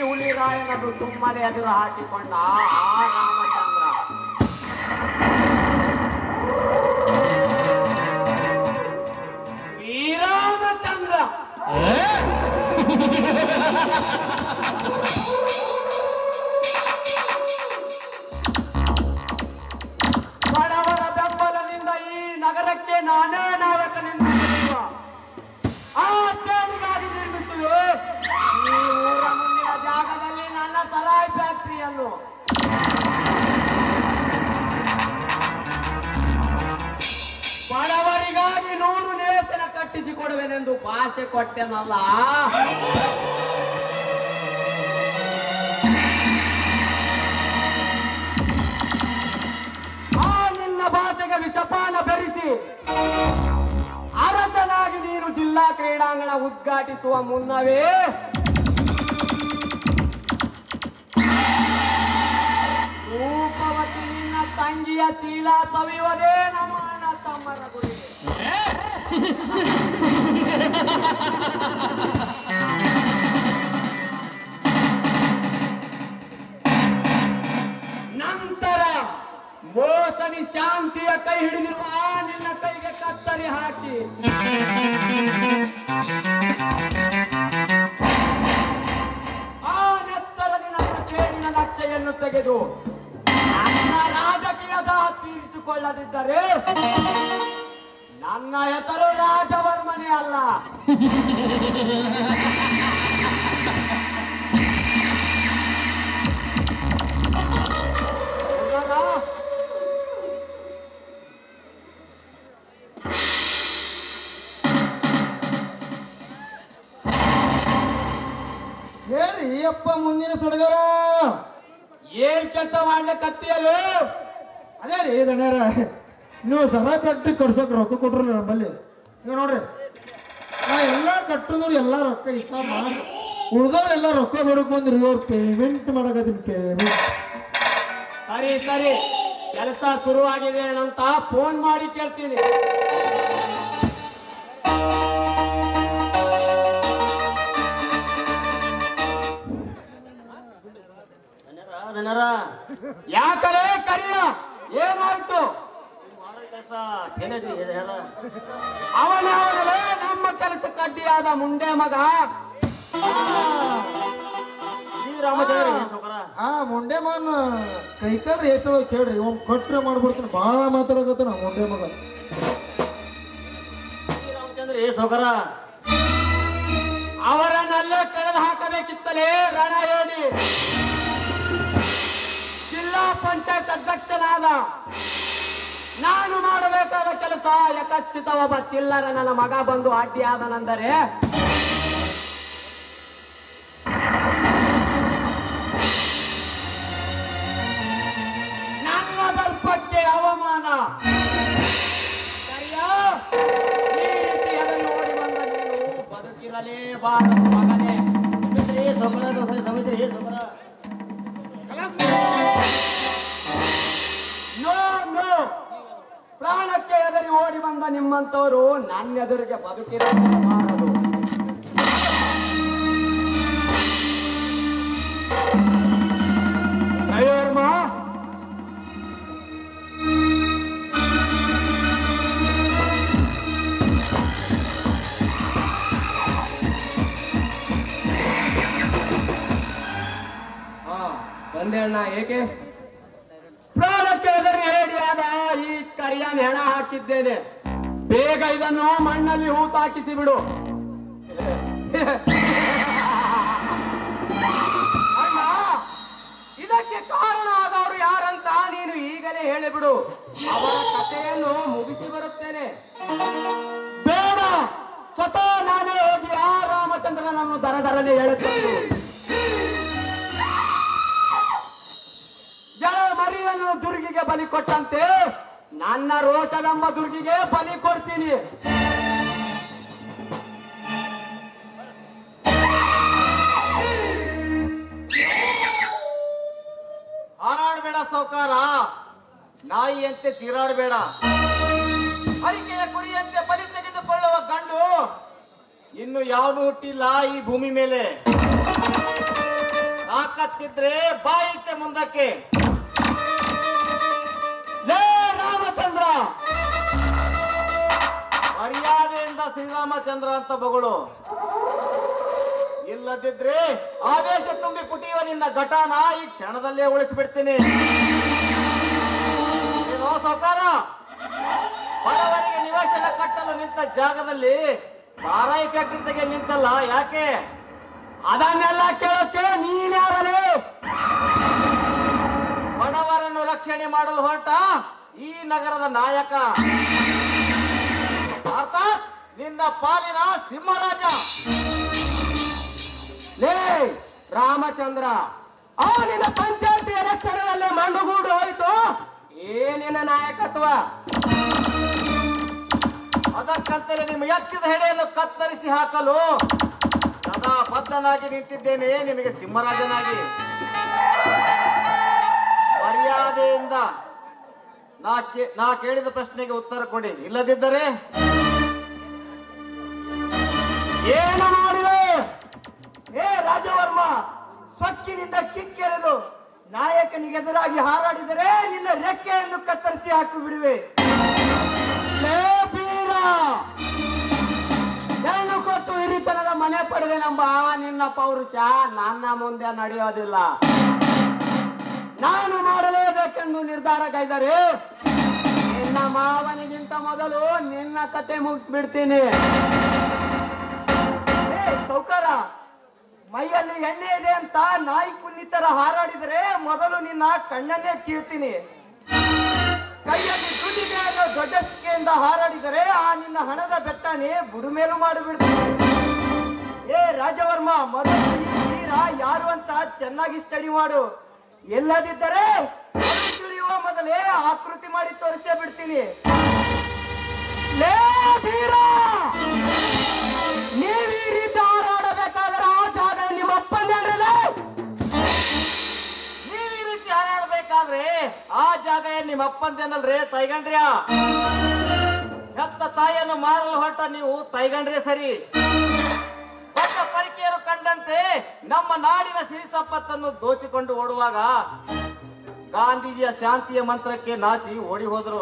ಹುಲಿರಾಯನದು ಸುಮ್ಮನೆ ಎದುರು ಹಾಕಿಕೊಂಡ ಆ ರಾಮಚಂದ್ರ ನನ್ನ ಸಲಾಯ್ ಫ್ಯಾಕ್ಟರಿಯನ್ನು ಬಡವರಿಗಾಗಿ ನೂರು ನಿವೇಶನ ಕಟ್ಟಿಸಿಕೊಡುವೆನೆಂದು ಭಾಷೆ ಕೊಟ್ಟೆನಲ್ಲ. ಆ ನಿನ್ನ ಭಾಷೆಗೆ ವಿಷಪಾನ ಬೆರೆಸಿ ಅರಸನಾಗಿ ನೀನು ಜಿಲ್ಲಾ ಕ್ರೀಡಾಂಗಣ ಉದ್ಘಾಟಿಸುವ ಮುನ್ನವೇ ತಂಗಿಯ ಶೀಲ ಸವಿಯುವುದೇ ನಮ್ಮ ತಮ್ಮರ ಗುರಿ. ನಂತರ ಮೋಸನಿ ಶಾಂತಿಯ ಕೈ ಹಿಡಿದಿರುವ ಆ ನಿನ್ನ ಕೈಗೆ ಕತ್ತರಿ ಹಾಕಿ. ಆ ನೆತ್ತರದಿ ನಿನ್ನ ಸೇಡಿನ ನಕ್ಷೆಯನ್ನು ತೆಗೆದು ರಾಜಕೀಯದ ತೀರಿಸಿಕೊಳ್ಳದಿದ್ದರೆ ನನ್ನ ಹೆಸರು ರಾಜವರ್ಮನೇ ಅಲ್ಲ. ಹೇಳಿ ಅಪ್ಪ ಮುಂದಿನ ಸಡಗರ. ಏನ್ ಕೆಲಸ ಮಾಡ್ಲಿಕ್ಕತ್ತೀಯಲ್ಲ ಅದೇ ರೀ ದಣ್ಯಾರ ನೀವು ಸರ ಫ್ಯಾಕ್ಟ್ರಿ ಕಟ್ಸೋಕೆ ರೊಕ್ಕ ಕೊಟ್ರು ನಮ್ಮಲ್ಲಿ ಈಗ ನೋಡ್ರಿ ನಾ ಎಲ್ಲ ಕಟ್ಟಿದ್ರು ಎಲ್ಲ ರೊಕ್ಕ ಇಷ್ಟ ಮಾಡಿ ಉಳ್ದವ್ರೆಲ್ಲ ರೊಕ್ಕ ಬಿಡಕ್ ಬಂದ್ರಿ ಇವ್ರು ಪೇಮೆಂಟ್ ಮಾಡಕತ್ತೀನಿ ಪೇಮೆಂಟ್ ಸರಿ ಸರಿ ಕೆಲಸ ಶುರುವಾಗಿದೆ ಅಂತ ಫೋನ್ ಮಾಡಿ ಕೇಳ್ತೀನಿ. ಜನರ ಯಾಕಲೇ ಕರಿಯ ಏನಾಯ್ತು? ಕೆಲಸ ನಮ್ಮ ಕೆಲಸ ಕಡ್ಡಿಯಾದ ಮುಂಡೆ ಮಗ. ಆ ಮುಂಡೆ ಮಗನ ಕೈಕಾರ ಎಷ್ಟು ಕೇಳ್ರಿ ಅವ್ನು ಕೊಟ್ರೆ ಮಾಡ್ಬಿಡ್ತೀನಿ ಬಹಳ ಮಾತಾಡಕತ್ತ ನಾ ಮುಂಡೆ ಮಗ. ಸೋಕರ ಏ ಸೌಕರ ಅವರನ್ನಲ್ಲೇ ಕಳೆದು ಹಾಕಬೇಕಿತ್ತಲೇ ರಣ ಹೇಳಿ ಪಂಚಾಯತ್ ಅಧ್ಯಕ್ಷನಾದ ನಾನು ಮಾಡಬೇಕಾದ ಕೆಲಸ ಯಥಶ್ಚಿತ ಒಬ್ಬ ಚಿಲ್ಲರ ನನ್ನ ಮಗ ಬಂದು ಅಡ್ಡಿಯಾದನೆಂದರೆ ನನ್ನ ದರ್ಪಕ್ಕೆ ಅವಮಾನ. ಈ ರೀತಿ ಅದನ್ನು ನೋಡಿ ಬಂದ ನೀನು ಬದುಕಿರಲೇಬಾರದು ಮಗನೇ. ಸಮರ ಸಮಸ್ಯೆ ಏ ಎದರಿ ಓಡಿ ಬಂದ ನಿಮ್ಮಂತವರು ನನ್ನ ಎದುರಿಗೆ ಬದುಕಿರಬಾರದು ರವಿವರ್ಮ ಬಂದೆ ಅಣ್ಣ ಏಕೆ? ಎದರಿ ಹೇಡಿಯಾದ ಈ ಕರಿಯನ್ ಹೆಣ ಹಾಕಿದ್ದೇನೆ. ಬೇಗ ಇದನ್ನು ಮಣ್ಣಲ್ಲಿ ಹೂತಾಕಿಸಿ ಬಿಡು. ಇದಕ್ಕೆ ಕಾರಣ ಆದವರು ಯಾರಂತ ನೀನು ಈಗಲೇ ಹೇಳಿಬಿಡು. ಅವರ ಕಥೆಯನ್ನು ಮುಗಿಸಿ ಬರುತ್ತೇನೆ. ಬೇಡ, ಸ್ವತಃ ನಾನೇ ಹೋಗಿ ಆ ರಾಮಚಂದ್ರನನ್ನು ದರ ಹೇಳುತ್ತೇನೆ ಮರಿಯನ್ನು ದುರ್ಗಿಗೆ ಬಲಿ ಕೊಟ್ಟಂತೆ. ನನ್ನ ರೋಷವೆಂಬ ದುರ್ಗಿಗೆ ಬಲಿ ಕೊಡ್ತೀನಿ. ಹಾರಾಡಬೇಡ ಸೌಕಾರ ನಾಯಿಯಂತೆ ತೀರಾಡ್ಬೇಡ. ಹರಿಕೆಯ ಕುರಿಯಂತೆ ಬಲಿ ತೆಗೆದುಕೊಳ್ಳುವ ಗಂಡು ಇನ್ನು ಯಾವುದು ಹುಟ್ಟಿಲ್ಲ ಈ ಭೂಮಿ ಮೇಲೆ. ತಾಕತ್ತಿದ್ರೆ ಬಾಯಿಚೆ ಮುಂದಕ್ಕೆ. ಲೇ ರಾಮಚಂದ್ರ! ಮರ್ಯಾದೆಯಿಂದ ಶ್ರೀರಾಮಚಂದ್ರ ಅಂತ ಬಗಳು. ಇಲ್ಲದಿದ್ರೆ ಆವೇಶ ತುಂಬಿ ಪುಟಿಯುವ ನಿನ್ನ ಘಟಾನ ಈ ಕ್ಷಣದಲ್ಲೇ ಉಳಿಸಿಬಿಡ್ತೀನಿ. ಸರ್ಕಾರ ಬಡವರಿಗೆ ನಿವೇಶನ ಕಟ್ಟಲು ನಿಂತ ಜಾಗದಲ್ಲಿ ಸಾರಾಯಿ ಫ್ಯಾಕ್ಟ್ರಿ ತೆಗೆ ನಿಂತಲ್ಲ, ಯಾಕೆ? ಅದನ್ನೆಲ್ಲ ಕೇಳೋಕೆ ನೀನ್ಯಾರಲೇ ಬಡವರನ್ನು ಮಾಡಲು ಹೊರಟ ಈ ನಗರದ ನಾಯಕ. ಅರ್ಥಾತ್ ನಿನ್ನ ಪಾಲಿನ ಸಿಂಹರಾಜ. ಲೇ, ರಾಮಚಂದ್ರ, ಆ ನಿನ್ನ ಪಂಚಾಯತಿ ಎಲೆಕ್ಷನ್ ಮಂಡುಗೂಡು ಹೋಯಿತು. ಏನಿನ ನಾಯಕತ್ವ? ಅದಕ್ಕಂತಲೇ ನಿಮ್ಮ ಎತ್ತಿದ ಹೆಡೆಯನ್ನು ಕತ್ತರಿಸಿ ಹಾಕಲು ಸದಾ ಬದ್ಧನಾಗಿ ನಿಂತಿದ್ದೇನೆ ನಿಮಗೆ ಸಿಂಹರಾಜನಾಗಿ? ಮರ್ಯಾದೆಯಿಂದ ನಾ ನಾ ಕೇಳಿದ ಪ್ರಶ್ನೆಗೆ ಉತ್ತರ ಕೊಡಿ. ಇಲ್ಲದಿದ್ದರೆ ಏನು ಮಾಡಿದೆ? ಏ ರಾಜವರ್ಮ, ಸೊಕ್ಕಿನಿಂದ ಕಿಕ್ಕೆರೆದು ನಾಯಕನಿಗೆ ಎದುರಾಗಿ ಹಾರಾಡಿದರೆ ನಿನ್ನ ರೆಕ್ಕೆಯನ್ನು ಕತ್ತರಿಸಿ ಹಾಕಿ ಬಿಡುವೆ. ಹೆಣ್ಣು ಕೊಟ್ಟು ಹಿರಿತನದ ಮನೆ ಪಡೆದೇನಂಬ ನಿನ್ನ ಪೌರುಷ ನನ್ನ ಮುಂದೆ ನಡೆಯೋದಿಲ್ಲ. ನಾನು ಮಾಡಲೇಬೇಕೆಂದು ನಿರ್ಧಾರ ಕೈದರೆ, ನಿನ್ನ ಮಾವನಿಗಿಂತ ಮೊದಲು ನಿನ್ನ ಕತೆ ಮುಗಿಸ್ಬಿಡ್ತೀನಿ. ಸೌಕಾರ, ಮೈಯಲ್ಲಿ ಎಣ್ಣೆ ಇದೆ ಅಂತ ನಾಯಿ ಕುನ್ನಿತರ ಹಾರಾಡಿದ್ರೆ ಹಾರಾಡಿದರೆ ಮೊದಲು ನಿನ್ನ ಕಣ್ಣನ್ನೇ ಕೀಳ್ತೀನಿ. ಕೈಯಲ್ಲಿ ದುಡ್ಡಿದೆ ಅನ್ನೋ ದೊಡ್ಡಸ್ಕೆಯಿಂದ ಹಾರಾಡಿದರೆ ಆ ನಿನ್ನ ಹಣದ ಬೆಟ್ಟನೇ ಬುಡುಮೇಲು ಮಾಡಿಬಿಡ್ತೀನಿ. ಏ, ರಾಜವರ್ಮ, ಮೊದಲು ನೀರ ಯಾರು ಅಂತ ಚೆನ್ನಾಗಿ ಸ್ಟಡಿ ಮಾಡು. ಎಲ್ಲದಿದ್ದರೆ ತಿಳಿಯುವ ಮೊದಲೇ ಆಕೃತಿ ಮಾಡಿ ತೋರಿಸೇ ಬಿಡ್ತೀನಿ. ಲೇ ಬೀರ ನೀವು ರೀತಿ ಹಾರಾಡಬೇಕಾದ್ರೆ ಆ ಜಾಗ ನಿಮ್ಮ ಅಪ್ಪಂದೇನ್ರಲೇ ನೀವ್ ಈ ರೀತಿ ಹಾರಾಡಬೇಕಾದ್ರೆ ಆ ಜಾಗ ನಿಮ್ಮ ಅಪ್ಪಂದೇನಲ್ರೇ ತೈಗಂಡ್ರ್ಯ? ಹೆತ್ತ ತಾಯಿಯನ್ನು ಮಾರಲು ಹೊರಟ ನೀವು ತೈಗಂಡ್ರೆ ಸರಿ. ಕಂಡಂತೆ ನಮ್ಮ ನಾಡಿನ ಸಿರಿ ಸಂಪತ್ತನ್ನು ದೋಚಿಕೊಂಡು ಓಡುವಾಗ ಗಾಂಧೀಜಿಯ ಶಾಂತಿಯ ಮಂತ್ರಕ್ಕೆ ನಾಚಿ ಓಡಿ ಹೋದರು.